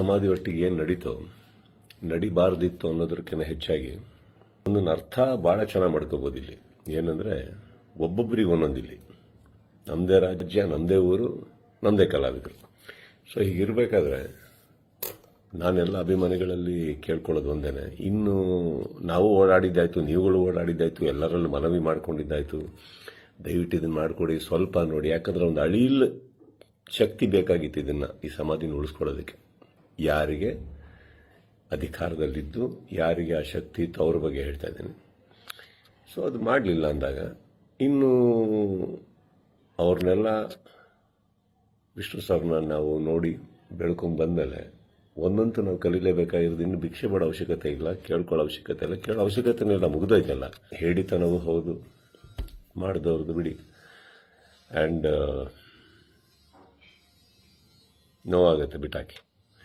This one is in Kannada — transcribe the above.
ಸಮಾಧಿ ಒಟ್ಟಿಗೆ ಏನು ನಡೀತೋ, ನಡಿಬಾರ್ದಿತ್ತು ಅನ್ನೋದಕ್ಕಿಂತ ಹೆಚ್ಚಾಗಿ ಒಂದೊಂದು ಅರ್ಥ ಭಾಳ ಚೆನ್ನಾಗಿ ಮಾಡ್ಕೋಬೋದು ಇಲ್ಲಿ. ಏನಂದ್ರೆ ಒಬ್ಬೊಬ್ಬರಿಗೆ ಒಂದೊಂದಿಲ್ಲಿ ನಮ್ಮದೇ ರಾಜ್ಯ ನಮ್ಮದೇ ಊರು ನಮ್ಮದೇ ಕಲಾವಿದರು. ಸೊ ಹೀಗಿರ್ಬೇಕಾದ್ರೆ ನಾನೆಲ್ಲ ಅಭಿಮಾನಿಗಳಲ್ಲಿ ಕೇಳ್ಕೊಳ್ಳೋದು ಒಂದೇನೆ. ಇನ್ನು ನಾವು ಓಡಾಡಿದ್ದಾಯಿತು, ನೀವುಗಳು ಓಡಾಡಿದ್ದಾಯಿತು, ಎಲ್ಲರಲ್ಲೂ ಮನವಿ ಮಾಡ್ಕೊಂಡಿದ್ದಾಯ್ತು. ದಯವಿಟ್ಟು ಇದನ್ನು ಮಾಡಿಕೊಡಿ, ಸ್ವಲ್ಪ ನೋಡಿ. ಯಾಕಂದ್ರೆ ಒಂದು ಅಳಿಲ್ ಶಕ್ತಿ ಬೇಕಾಗಿತ್ತು ಇದನ್ನ, ಈ ಸಮಾಧಿನ ಉಳಿಸ್ಕೊಳ್ಳೋದಕ್ಕೆ. ಯಾರಿಗೆ ಅಧಿಕಾರದಲ್ಲಿದ್ದು, ಯಾರಿಗೆ ಆ ಶಕ್ತಿ ಇತ್ತು ಅವ್ರ ಬಗ್ಗೆ ಹೇಳ್ತಾ ಇದ್ದೀನಿ. ಸೊ ಅದು ಮಾಡಲಿಲ್ಲ ಅಂದಾಗ, ಇನ್ನು ಅವ್ರನ್ನೆಲ್ಲ ವಿಷ್ಣು ಸರ್ನ ನಾವು ನೋಡಿ ಬೆಳ್ಕೊಂಡು ಬಂದಮೇಲೆ, ಒಂದಂತೂ ನಾವು ಕಲೀಲೇಬೇಕಾಗಿರೋದು ಇನ್ನು ಭಿಕ್ಷೆ ಪಡೋ ಅವಶ್ಯಕತೆ ಇಲ್ಲ, ಕೇಳ್ಕೊಳ್ಳೋ ಅವಶ್ಯಕತೆ ಇಲ್ಲ. ಕೇಳೋ ಅವಶ್ಯಕತೆನೇ ಇಲ್ಲ ಮುಗಿದೋಯ್ತಲ್ಲ. ಹೇಳಿತನವೂ ಹೌದು, ಮಾಡಿದವ್ರದ್ದು ಬಿಡಿ. ಆ್ಯಂಡ್ ನೋವಾಗುತ್ತೆ ಬಿಟ್ಟಾಕಿ